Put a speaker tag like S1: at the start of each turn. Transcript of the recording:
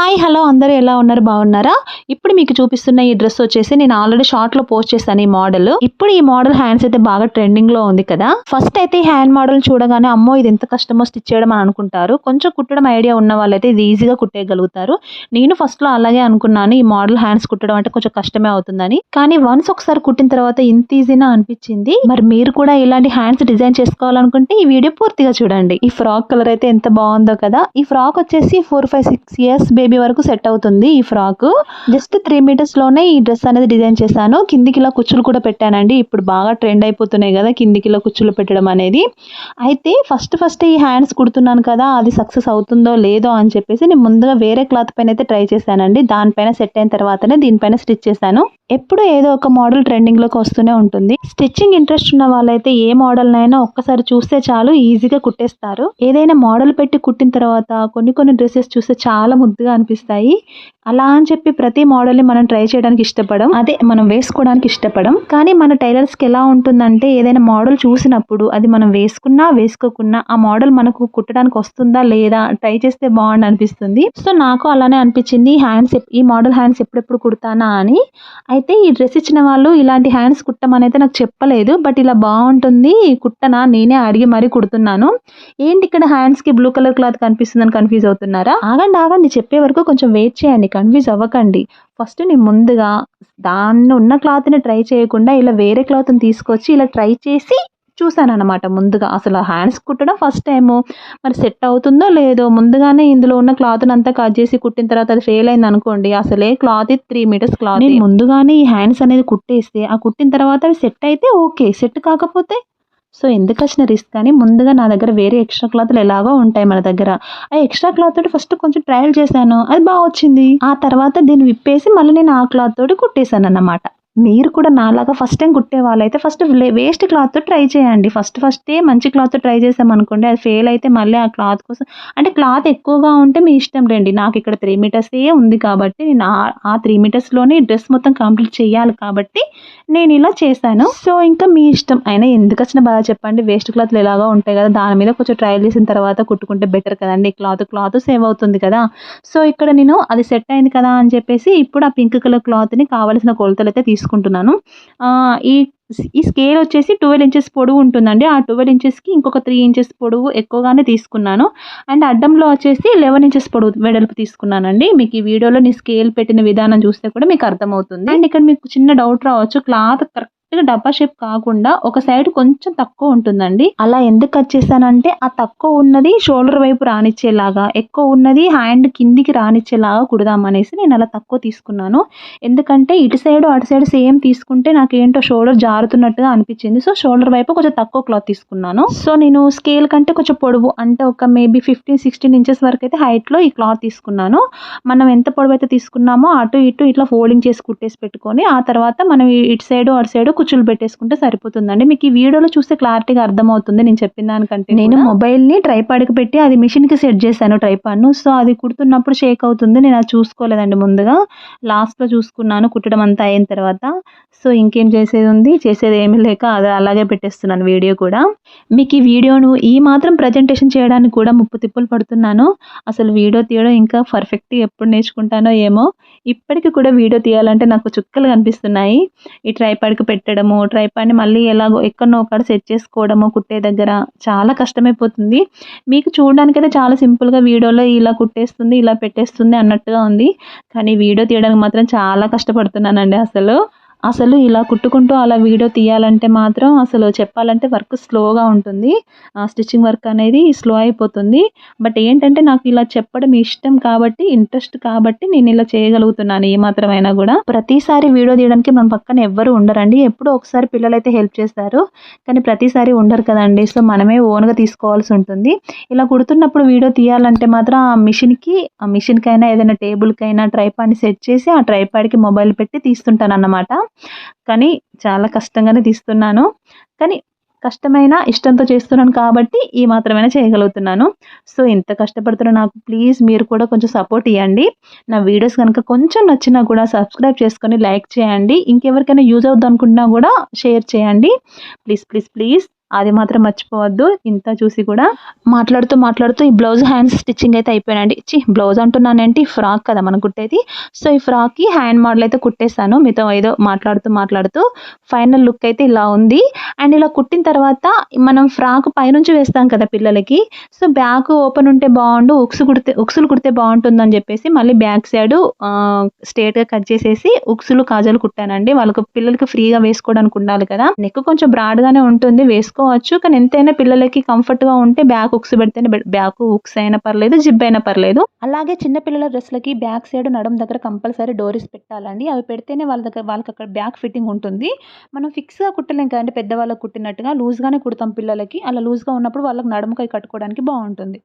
S1: Hi hello అందరూ ఎలా ఉన్నారు? బాగున్నారా? ఇప్పుడు మీకు చూపిస్తున్న ఈ డ్రెస్ వచ్చేసి నేను ఆల్రెడీ షార్ట్లో పోస్ట్ చేశాను ఈ మోడల్. ఇప్పుడు ఈ మోడల్ హ్యాండ్స్ అయితే బాగా ట్రెండింగ్లో ఉంది కదా. ఫస్ట్ అయితే ఈ హ్యాండ్ మోడల్ చూడగానే అమ్మో ఇది ఎంత కష్టమో స్టిచ్ చేయడం అని అనుకుంటారు. కొంచెం కుట్టడం ఐడియా ఉన్న వాళ్ళైతే ఇది ఈజీగా కుట్టేయగలుగుతారు. నేను ఫస్ట్లో అలాగే అనుకున్నాను ఈ మోడల్ హ్యాండ్స్ కుట్టడం అంటే కొంచెం కష్టమే అవుతుందని. కానీ వన్స్ ఒకసారి కుట్టిన తర్వాత ఇంత ఈజీనా అనిపించింది. మరి మీరు కూడా ఇలాంటి హ్యాండ్స్ డిజైన్ చేసుకోవాలనుకుంటే ఈ వీడియో పూర్తిగా చూడండి. ఈ ఫ్రాక్ కలర్ అయితే ఎంత బాగుందో కదా. ఈ ఫ్రాక్ వచ్చేసి four five six years baby వరకు సెట్ అవుతుంది ఈ ఫ్రాక్. జస్ట్ త్రీ మీటర్స్లోనే ఈ డ్రెస్ అనేది డిజైన్ చేశాను. కిందికి ఇలా కుచ్చులు కూడా పెట్టానండి. ఇప్పుడు బాగా ట్రెండ్ అయిపోతున్నాయి కదా కిందికి ఇలా కుచ్చులు పెట్టడం అనేది. అయితే ఫస్ట్ ఫస్ట్ ఈ హ్యాండ్స్ కుడుతున్నాను కదా అది సక్సెస్ అవుతుందో లేదో అని చెప్పేసి నేను ముందుగా వేరే క్లాత్ పైన అయితే ట్రై చేశానండి. దానిపైన సెట్ అయిన తర్వాతనే దీనిపైన స్టిచ్ చేశాను. ఎప్పుడు ఏదో ఒక మోడల్ ట్రెండింగ్లోకి వస్తూనే ఉంటుంది. స్టిచ్చింగ్ ఇంట్రెస్ట్ ఉన్న వాళ్ళైతే ఏ మోడల్నైనా ఒక్కసారి చూస్తే చాలు ఈజీగా కుట్టేస్తారు. ఏదైనా మోడల్ పెట్టి కుట్టిన తర్వాత కొన్ని కొన్ని డ్రెస్సెస్ చూస్తే చాలా ముద్దుగా అనిపిస్తాయి. అలా అని చెప్పి ప్రతి మోడల్ని మనం ట్రై చేయడానికి ఇష్టపడం అదే మనం వేసుకోవడానికి ఇష్టపడం. కానీ మన టైలర్స్కి ఎలా ఉంటుందంటే ఏదైనా మోడల్ చూసినప్పుడు అది మనం వేసుకున్నా వేసుకోకున్నా ఆ మోడల్ మనకు కుట్టడానికి వస్తుందా లేదా ట్రై చేస్తే బాగుండి అనిపిస్తుంది. సో నాకు అలానే అనిపించింది. హ్యాండ్స్ ఈ మోడల్ హ్యాండ్స్ ఎప్పుడెప్పుడు కుడతానా అని. అయితే ఈ డ్రెస్ ఇచ్చిన వాళ్ళు ఇలాంటి హ్యాండ్స్ కుట్టమని అయితే నాకు చెప్పలేదు బట్ ఇలా బాగుంటుంది కుట్టనా నేనే అడిగి మరీ కుడుతున్నాను. ఏంటి ఇక్కడ హ్యాండ్స్కి బ్లూ కలర్ క్లాత్ కనిపిస్తుందని కన్ఫ్యూజ్ అవుతున్నారా? ఆగండి ఆగండి చెప్పే వరకు కొంచెం వెయిట్ చేయండి కన్ఫ్యూజ్ అవ్వకండి. ఫస్ట్ నేను ముందుగా దాన్ని ఉన్న క్లాత్ని ట్రై చేయకుండా ఇలా వేరే క్లాత్ని తీసుకొచ్చి ఇలా ట్రై చేసి చూశానన్నమాట ముందుగా. అసలు హ్యాండ్స్ కుట్టడం ఫస్ట్ టైము మరి సెట్ అవుతుందో లేదో ముందుగానే ఇందులో ఉన్న క్లాత్ని అంతా కట్ చేసి కుట్టిన తర్వాత అది ఫెయిల్ అయింది అనుకోండి. అసలే క్లాత్ త్రీ మీటర్స్ క్లాత్. ముందుగానే ఈ హ్యాండ్స్ అనేది కుట్టేస్తే ఆ కుట్టిన తర్వాత అవి సెట్ అయితే ఓకే సెట్ కాకపోతే సో ఎందుకు వచ్చిన రిస్క్ అని ముందుగా నా దగ్గర వేరే ఎక్స్ట్రా క్లాత్లు ఎలాగో ఉంటాయి మన దగ్గర. ఆ ఎక్స్ట్రా క్లాత్ తోటి ఫస్ట్ కొంచెం ట్రయల్ చేశాను. అది బాగా వచ్చింది. ఆ తర్వాత దీన్ని విప్పేసి మళ్ళీ నేను ఆ క్లాత్ తోటి కుట్టేశాను అన్నమాట మీరు కూడా నాలాగా ఫస్ట్ టైం కుట్టే వాళ్ళైతే ఫస్ట్ వేస్ట్ క్లాత్ ట్రై చేయండి. ఫస్ట్ ఫస్టే మంచి క్లాత్ ట్రై చేసామనుకోండి అది ఫెయిల్ అయితే మళ్ళీ ఆ క్లాత్ కోసం అంటే క్లాత్ ఎక్కువగా ఉంటే మీ ఇష్టం రండి నాకు ఇక్కడ త్రీ మీటర్సే ఉంది కాబట్టి నేను ఆ త్రీ మీటర్స్లోనే డ్రెస్ మొత్తం కంప్లీట్ చేయాలి కాబట్టి నేను ఇలా చేశాను. సో ఇంకా మీ ఇష్టం. అయినా ఎందుకు వచ్చిన బాగా చెప్పండి. వేస్ట్ క్లాత్లు ఎలాగో ఉంటాయి కదా దాని మీద కొంచెం ట్రయల్ చేసిన తర్వాత కుట్టుకుంటే బెటర్ కదండి. క్లాత్ క్లాత్ సేవ్ అవుతుంది కదా. సో ఇక్కడ నేను అది సెట్ అయింది కదా అని చెప్పేసి ఇప్పుడు ఆ పింక్ కలర్ క్లాత్ని కావాల్సిన కొలతలు అయితే తీసుకుంటున్నాను. ఈ ఈ స్కేల్ వచ్చేసి ట్వెల్వ్ ఇంచెస్ పొడవు ఉంటుందండి. ఆ ట్వెల్వ్ ఇంచెస్కి ఇంకొక త్రీ ఇంచెస్ పొడవు ఎక్కువగానే తీసుకున్నాను. అండ్ అడ్డంలో వచ్చేసి లెవెన్ ఇంచెస్ పొడవు వెడల్పు తీసుకున్నానండి. మీకు ఈ వీడియోలో నేను స్కేల్ పెట్టిన విధానం చూస్తే కూడా మీకు అర్థమవుతుంది. అండ్ ఇక్కడ మీకు చిన్న డౌట్ రావచ్చు. క్లాత్ కరెక్ట్ డబ్బా షేప్ కాకుండా ఒక సైడ్ కొంచెం తక్కువ ఉంటుందండి. అలా ఎందుకు కట్ చేశానంటే ఆ తక్కువ ఉన్నది షోల్డర్ వైపు రానిచ్చేలాగా ఎక్కువ ఉన్నది హ్యాండ్ కిందికి రానిచ్చేలాగా కుడదామనేసి నేను అలా తక్కువ తీసుకున్నాను. ఎందుకంటే ఇటు సైడ్ అటు సైడ్ సేమ్ తీసుకుంటే నాకు ఏంటో షోల్డర్ జారుతున్నట్టుగా అనిపించింది. సో షోల్డర్ వైపు కొంచెం తక్కువ క్లాత్ తీసుకున్నాను. సో నేను స్కేల్ కంటే కొంచెం పొడవు అంటే ఒక మేబీ ఫిఫ్టీన్ సిక్స్టీన్ ఇంచెస్ వరకు అయితే హైట్లో ఈ క్లాత్ తీసుకున్నాను. మనం ఎంత పొడవు అయితే తీసుకున్నామో అటు ఇటు ఇట్లా ఫోల్డింగ్ చేసి కుట్టేసి పెట్టుకొని ఆ తర్వాత మనం ఇటు సైడ్ అటు సైడ్ కుచ్చులు పెట్టేసుకుంటే సరిపోతుందండి. మీకు ఈ వీడియోలో చూస్తే క్లారిటీగా అర్థమవుతుంది నేను చెప్పిన దానికంటే నేను మొబైల్ని ట్రైపాడ్కి పెట్టి అది మిషన్కి సెట్ చేశాను ట్రైపాడ్ను సో అది కుడుతున్నప్పుడు షేక్ అవుతుంది. నేను అది చూసుకోలేదండి ముందుగా. లాస్ట్లో చూసుకున్నాను కుట్టడం అంతా అయిన తర్వాత. సో ఇంకేం చేసేది ఉంది? చేసేది ఏమీ లేక అది అలాగే పెట్టేస్తున్నాను వీడియో కూడా. మీకు ఈ వీడియోను ఈ మాత్రం ప్రజెంటేషన్ చేయడానికి కూడా ముప్పు తిప్పులు పడుతున్నాను. అసలు వీడియో తీయడం ఇంకా పర్ఫెక్ట్గా ఎప్పుడు నేర్చుకుంటానో ఏమో. ఇప్పటికి కూడా వీడియో తీయాలంటే నాకు చుక్కలు కనిపిస్తున్నాయి. ఈ ట్రైపాడ్కి పెట్టడము ట్రైపాడ్ని మళ్ళీ ఎలాగో ఎక్కడనో ఒకటి సెట్ చేసుకోవడము కుట్టే దగ్గర చాలా కష్టమైపోతుంది. మీకు చూడడానికైతే చాలా సింపుల్గా వీడియోలో ఇలా కుట్టేస్తుంది ఇలా పెట్టేస్తుంది అన్నట్టుగా ఉంది. కానీ వీడియో తీయడానికి మాత్రం చాలా కష్టపడుతున్నానండి అసలు. అసలు ఇలా కుట్టుకుంటూ అలా వీడియో తీయాలంటే మాత్రం అసలు చెప్పాలంటే వర్క్ స్లోగా ఉంటుంది. స్టిచ్చింగ్ వర్క్ అనేది స్లో అయిపోతుంది. బట్ ఏంటంటే నాకు ఇలా చెప్పడం ఇష్టం కాబట్టి ఇంట్రెస్ట్ కాబట్టి నేను ఇలా చేయగలుగుతున్నాను ఏ కూడా. ప్రతిసారి వీడియో తీయడానికి మన పక్కన ఎవ్వరు ఉండరండి. ఎప్పుడో ఒకసారి పిల్లలైతే హెల్ప్ చేస్తారు. కానీ ప్రతిసారి ఉండరు కదండి. సో మనమే ఓన్గా తీసుకోవాల్సి ఉంటుంది. ఇలా కుడుతున్నప్పుడు వీడియో తీయాలంటే మాత్రం ఆ మిషన్కి ఆ మిషన్కైనా ఏదైనా టేబుల్కైనా ట్రైపాడ్ని సెట్ చేసి ఆ ట్రైపాడ్కి మొబైల్ పెట్టి తీస్తుంటాను అన్నమాట కానీ చాలా కష్టంగానే తీస్తున్నాను. కానీ కష్టమైన ఇష్టంతో చేస్తున్నాను కాబట్టి ఈ మాత్రమైనా చేయగలుగుతున్నాను. సో ఇంత కష్టపడుతున్న నాకు ప్లీజ్ మీరు కూడా కొంచెం సపోర్ట్ ఇవ్వండి నా వీడియోస్ కనుక కొంచెం నచ్చినా కూడా సబ్స్క్రైబ్ చేసుకొని లైక్ చేయండి. ఇంకెవరికైనా యూజ్ అవుద్ది అనుకుంటున్నా కూడా షేర్ చేయండి. Please please please. అది మాత్రం మర్చిపోవద్దు. ఇంత చూసి కూడా మాట్లాడుతూ మాట్లాడుతూ ఈ బ్లౌజ్ హ్యాండ్స్ స్టిచ్చింగ్ అయితే అయిపోయానండి చి బ్లౌజ్ అంటున్నానంటే? ఫ్రాక్ కదా మనం కుట్టేది. సో ఈ ఫ్రాక్కి హ్యాండ్ మోడల్ అయితే కుట్టేశాను. మీతో ఏదో మాట్లాడుతూ మాట్లాడుతూ ఫైనల్ లుక్ అయితే ఇలా ఉంది. అండ్ ఇలా కుట్టిన తర్వాత మనం ఫ్రాక్ పైనుంచి వేస్తాం కదా పిల్లలకి. సో బ్యాక్ ఓపెన్ ఉంటే బాగుండు ఉక్స్ కుడితే ఉక్సులు కుడితే బాగుంటుందని చెప్పేసి మళ్ళీ బ్యాక్ సైడ్ స్ట్రేట్గా కట్ చేసేసి ఉక్సులు కాజాలు కుట్టానండి. వాళ్ళకు పిల్లలకి ఫ్రీగా వేసుకోవడానికి ఉండాలి కదా. నెక్ కొంచెం బ్రాడ్గానే ఉంటుంది. వేసుకో వేసుకోవచ్చు. కానీ ఎంతైనా పిల్లలకి కంఫర్ట్గా ఉంటే బ్యాక్ ఉక్స్ పెడితేనే బ్యాక్ ఉక్స్ అయినా పర్లేదు జిబ్ అయినా పర్లేదు. అలాగే చిన్న పిల్లల డ్రెస్లకి బ్యాక్ సైడ్ నడం దగ్గర కంపల్సరీ డోరీస్ పెట్టాలండి. అవి పెడితేనే వాళ్ళ దగ్గర వాళ్ళకి అక్కడ బ్యాక్ ఫిట్టింగ్ ఉంటుంది. మనం ఫిక్స్గా కుట్టలేం కదండి. పెద్దవాళ్ళకి కుట్టినట్టుగా లూజ్గానే కుడతాం పిల్లలకి. అలా లూజ్గా ఉన్నప్పుడు వాళ్ళకి నడుముకై కట్టుకోవడానికి బాగుంటుంది.